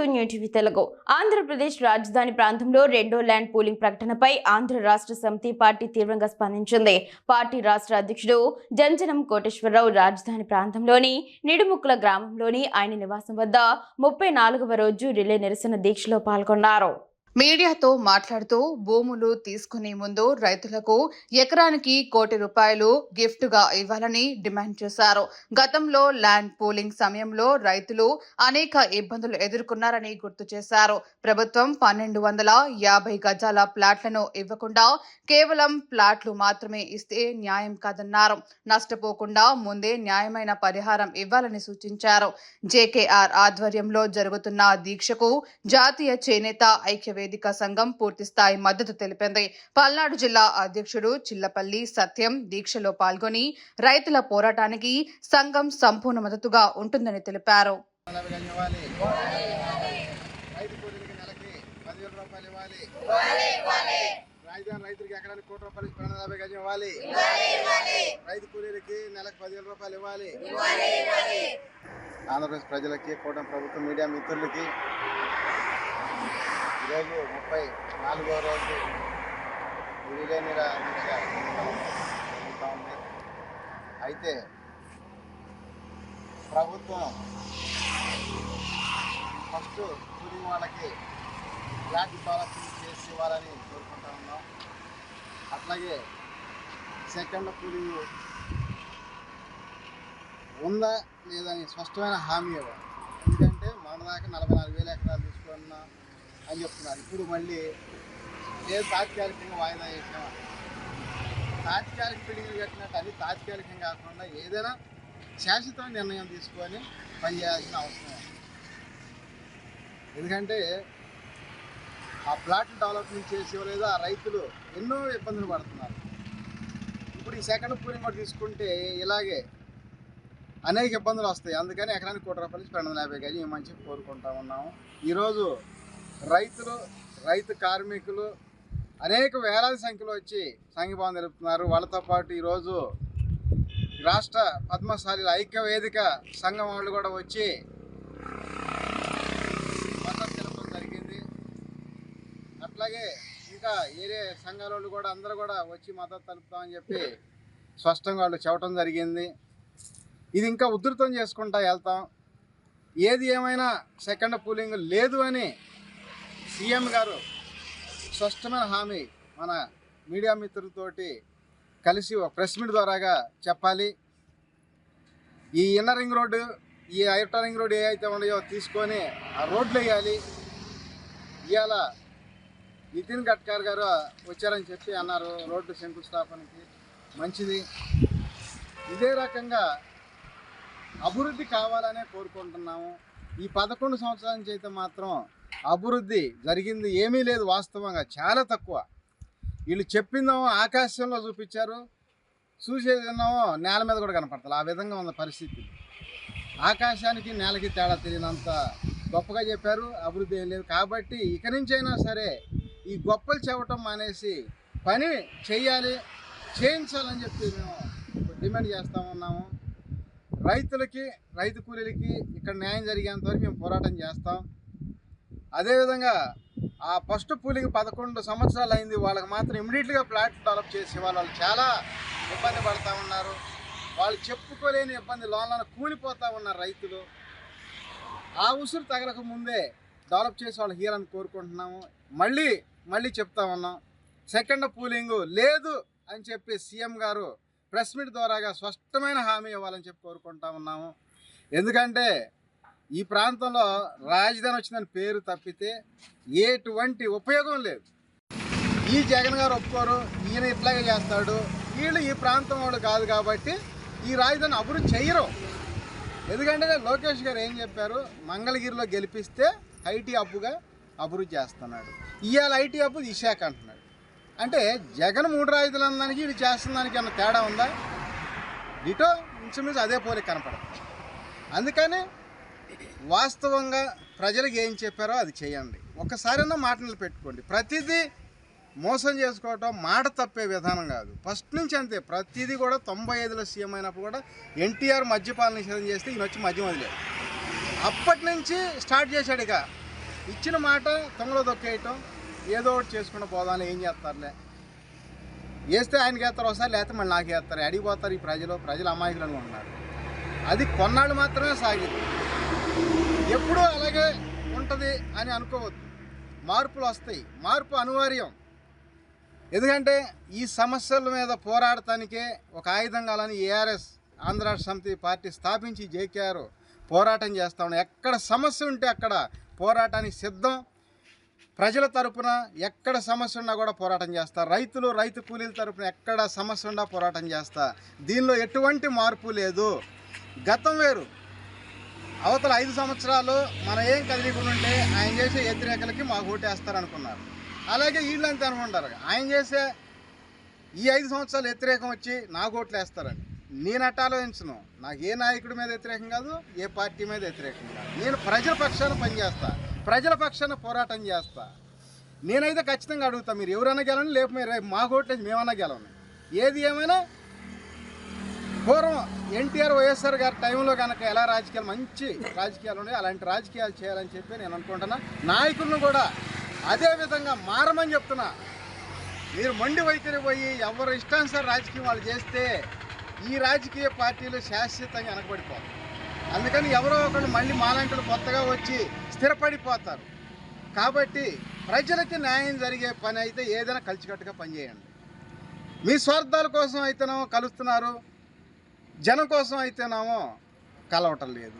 To New TV Telugu. Andhra Pradesh రాజధాని ప్రాంతంలో రెండో ల్యాండ్ పూలింగ్ ప్రకటనపై ఆంధ్ర రాష్ట్ర సమితి పార్టీ తీవ్రంగా స్పందించింది. పార్టీ రాష్ట్ర అధ్యక్షుడు జంజనం కోటేశ్వరరావు రాజధాని ప్రాంతంలోని నిడుముక్కుల గ్రామంలోని ఆయన నివాసం వద్ద ముప్పై నాలుగవ రోజు రిలే నిరసన దీక్షలో పాల్గొన్నారు. మీడియాతో మాట్లాడుతూ భూములు తీసుకునే ముందు రైతులకు ఎకరానికి కోటి రూపాయలు గిఫ్ట్గా ఇవ్వాలని డిమాండ్ చేశారు. గతంలో ల్యాండ్ పూలింగ్ సమయంలో రైతులు అనేక ఇబ్బందులు ఎదుర్కొన్నారని గుర్తు చేశారు. ప్రభుత్వం పన్నెండు వందల యాభై గజాల ప్లాట్లను ఇవ్వకుండా కేవలం ప్లాట్లు మాత్రమే ఇస్తే న్యాయం కాదన్నారు. నష్టపోకుండా ముందే న్యాయమైన పరిహారం ఇవ్వాలని సూచించారు. జేకేఆర్ ఆధ్వర్యంలో జరుగుతున్న దీక్షకు జాతీయ చేనేత ఐక్య వేదిక సంఘం పూర్తి స్థాయి మద్దతు తెలిపింది. పల్నాడు జిల్లా అధ్యక్షుడు చిల్లపల్లి సత్యం దీక్షలో పాల్గొని రైతుల పోరాటానికి సంఘం సంపూర్ణ మద్దతుగా ఉంటుందని తెలిపారు. రైతు రాజధాని రైతులకి ఎకరానికి కోటి రూపాయలు రెండు గజం ఇవ్వాలి రైతు కూలీలకి నెలకు పదివేల రూపాయలు ఇవ్వాలి ఆంధ్రప్రదేశ్ ప్రజలకి కూటమి ప్రభుత్వం మీడియా మిత్రులకి ఈరోజు ముప్పై నాలుగో రోజు రిలే నిరాదీక్ష జరుగుతూ ఉంది అయితే ప్రభుత్వం ఫస్ట్ కూలి వాళ్ళకి ఇలాంటి పాలసీ చేసి ఇవ్వాలని కోరుకుంటా ఉన్నాం. అట్లాగే సెకండ్ కూలింగ్ ఉందా లేదని స్పష్టమైన హామీ ఇవ్వాలి. ఎందుకంటే మన దాకా నలభై నాలుగు వేల ఎకరాలు తీసుకున్నా అని చెప్తున్నారు. ఇప్పుడు మళ్ళీ లేదు తాత్కాలికంగా వాయిదా చేసినా తాత్కాలిక బిల్డింగ్లు కట్టినట్టు అది తాత్కాలికం కాకుండా ఏదైనా శాశ్వత నిర్ణయం తీసుకొని పనిచేయాల్సిన అవసరం ఎందుకంటే ఆ ప్లాట్ డెవలప్మెంట్ చేసి ఇవ్వలేదు ఆ రైతులు ఎన్నో ఇబ్బందులు పడుతున్నారు. ఇప్పుడు ఈ సెకండ్ పూలింగ్ కూడా తీసుకుంటే ఇలాగే అనేక ఇబ్బందులు వస్తాయి. అందుకని ఎకరానికి కోటి రూపాయలు ఇచ్చి రెండు వందల యాభై గజం మంచి కోరుకుంటా ఉన్నాము. ఈరోజు రైతులు రైతు కార్మికులు అనేక వేలాది సంఖ్యలో వచ్చి సంఘీభావం తెలుపుతున్నారు. వాళ్ళతో పాటు ఈరోజు రాష్ట్ర పద్మశాలిల ఐక్య వేదిక సంఘం వాళ్ళు కూడా వచ్చి మద్దతు తెలపడం జరిగింది. అట్లాగే ఇంకా ఏరే సంఘాల వాళ్ళు కూడా అందరూ కూడా వచ్చి మద్దతు తెలుపుతామని చెప్పి స్పష్టంగా వాళ్ళు చెప్పడం జరిగింది. ఇది ఇంకా ఉధృతం చేసుకుంటా వెళ్తాం. ఏది ఏమైనా సెకండ్ పూలింగ్ లేదు అని సీఎం గారు స్పష్టమైన హామీ మన మీడియా మిత్రులతోటి కలిసి ఒక ప్రెస్ మీట్ ద్వారాగా చెప్పాలి. ఈ ఇన్నర్ రింగ్ రోడ్డు ఈ ఐటర్ రింగ్ రోడ్డు ఏదైతే ఉన్నాయో తీసుకొని ఆ రోడ్లు వేయాలి. ఇవాళ నితిన్ గడ్కర్ గారు వచ్చారని చెప్పి అన్నారు రోడ్డు శంకుస్థాపనకి మంచిది. ఇదే రకంగా అభివృద్ధి కావాలనే కోరుకుంటున్నాము. ఈ పదకొండు సంవత్సరాల నుంచి అయితే మాత్రం అభివృద్ధి జరిగింది ఏమీ లేదు వాస్తవంగా చాలా తక్కువ. వీళ్ళు చెప్పిందేమో ఆకాశంలో చూపించారు చూసేదేమో నేల మీద కూడా కనపడతారు ఆ విధంగా ఉన్న పరిస్థితి. ఆకాశానికి నేలకి తేడా తెలియనంత గొప్పగా చెప్పారు అభివృద్ధి ఏం లేదు. కాబట్టి ఇక నుంచైనా సరే ఈ గొప్పలు చెప్పటం మానేసి పని చేయాలి చేయించాలని చెప్పి మేము డిమాండ్ చేస్తూ ఉన్నాము. రైతులకి రైతు కూలీలకి ఇక్కడ న్యాయం జరిగేంత వరకు మేము పోరాటం చేస్తాం. అదేవిధంగా ఆ ఫస్ట్ పూలింగ్ పదకొండు సంవత్సరాలు అయింది. వాళ్ళకి మాత్రం ఇమ్మీడియట్గా ప్లాట్ డెవలప్ చేసి వాళ్ళు చాలా ఇబ్బంది పడతా ఉన్నారు. వాళ్ళు చెప్పుకోలేని ఇబ్బంది. లోన్లను కూలిపోతూ ఉన్నారు రైతులు. ఆ ఉసురు తగలక ముందే డెవలప్ చేసి వాళ్ళు హీరని కోరుకుంటున్నాము. మళ్ళీ మళ్ళీ చెప్తా ఉన్నాం. సెకండ్ పూలింగు లేదు అని చెప్పి సీఎం గారు ప్రెస్ మీట్ ద్వారాగా స్పష్టమైన హామీ ఇవ్వాలని చెప్పి కోరుకుంటా ఉన్నాము. ఎందుకంటే ఈ ప్రాంతంలో రాజధాని వచ్చిందని పేరు తప్పితే ఎటువంటి ఉపయోగం లేదు. ఈ జగన్ గారు ఒప్పుకోరు ఈయన ఇట్లాగే చేస్తాడు. వీళ్ళు ఈ ప్రాంతం వాళ్ళు కాదు కాబట్టి ఈ రాజధాని అభివృద్ధి చేయరు. ఎందుకంటే లోకేష్ గారు ఏం చెప్పారు? మంగళగిరిలో గెలిపిస్తే ఐటీ అప్పుగా అభివృద్ధి చేస్తున్నాడు. ఇవాళ ఐటీ అప్పు విశాఖ అంటున్నాడు. అంటే జగన్ మూడు రాజధానులు అన్నదానికి ఇది చేస్తున్న దానికి ఏమైనా తేడా ఉందా? డిటో ఇంచుమించు అదే పోలిక కనపడదు. అందుకని వాస్తవంగా ప్రజలకు ఏం చెప్పారో అది చేయండి. ఒకసారైనా మాటలు పెట్టుకోండి. ప్రతిదీ మోసం చేసుకోవటం మాట తప్పే విధానం కాదు. ఫస్ట్ నుంచి అంతే. ప్రతిదీ కూడా తొంభై ఐదులో సీఎం అయినప్పుడు కూడా ఎన్టీఆర్ మద్యపాన నిషేధం చేస్తే ఈయన వచ్చి మద్యం వదిలేదు అప్పటి నుంచి స్టార్ట్ చేశాడు ఇక. ఇచ్చిన మాట తొంగలో దొక్కేయటం ఏదో ఒకటి చేసుకుని పోదాం ఏం చేస్తారులే. వేస్తే ఆయనకి వేస్తారు ఒకసారి లేకపోతే మళ్ళీ నాకు వేస్తారు. అడిగిపోతారు ఈ ప్రజలు. ప్రజలు అమాయకులు అనుకుంటున్నారు అది కొన్నాళ్ళు మాత్రమే సాగింది. ఎప్పుడూ అలాగే ఉంటుంది అని అనుకోవద్దు. మార్పులు వస్తాయి. మార్పు అనివార్యం. ఎందుకంటే ఈ సమస్యల మీద పోరాడటానికే ఒక ఆయుధం కావాలని ఏఆర్ఎస్ ఆంధ్ర సమితి పార్టీ స్థాపించి జేకేఆర్ పోరాటం చేస్తా ఉన్నాం ఎక్కడ సమస్య ఉంటే అక్కడ పోరాటానికి సిద్ధం. ప్రజల తరపున ఎక్కడ సమస్య ఉన్నా కూడా పోరాటం చేస్తా. రైతులు రైతు కూలీల తరపున ఎక్కడ సమస్య ఉన్నా పోరాటం చేస్తా. దీనిలో ఎటువంటి మార్పు లేదు. గతం వేరు. అవతల ఐదు సంవత్సరాలు మనం ఏం కదిలికుండా ఆయన చేసే వ్యతిరేకలకి మాకు ఓటేస్తారనుకున్నారు. అలాగే వీళ్ళు అంతే అనుకుంటారు ఆయన చేసే ఈ ఐదు సంవత్సరాలు వ్యతిరేకం వచ్చి నాకు ఓట్లు వేస్తారని నేను అట్ట ఆలోచించను నాకు ఏ నాయకుడి మీద వ్యతిరేకం కాదు ఏ పార్టీ మీద వ్యతిరేకం కాదు. నేను ప్రజల పక్షాన పనిచేస్తా ప్రజల పక్షాన పోరాటం చేస్తా. నేనైతే ఖచ్చితంగా అడుగుతా మీరు ఎవరైనా గెలవని లేకపోతే మీరు రేపు మా ఓట్లేసి మేమన్నా గెలవని ఏది ఏమైనా పూర్వం ఎన్టీఆర్ వైఎస్ఆర్ గారి టైంలో కనుక ఎలా రాజకీయాలు మంచి రాజకీయాలు ఉన్నాయి అలాంటి రాజకీయాలు చేయాలని చెప్పి నేను అనుకుంటున్నా. నాయకులను కూడా అదే విధంగా మారమని చెప్తున్నా. మీరు మొండి వైఖరి పోయి ఎవరు ఇష్టానుసారి రాజకీయం వాళ్ళు చేస్తే ఈ రాజకీయ పార్టీలు శాశ్వతంగా వెనకబడిపోతారు అందుకని ఎవరో ఒకళ్ళు మళ్ళీ మాలాంటి కొత్తగా వచ్చి స్థిరపడిపోతారు. కాబట్టి ప్రజలకి న్యాయం జరిగే పని అయితే ఏదైనా కలిసికట్టుగా పనిచేయండి. మీ స్వార్థాల కోసం అయితేనో కలుస్తున్నారు. జనం కోసం అయితేనేమో కలవటం లేదు.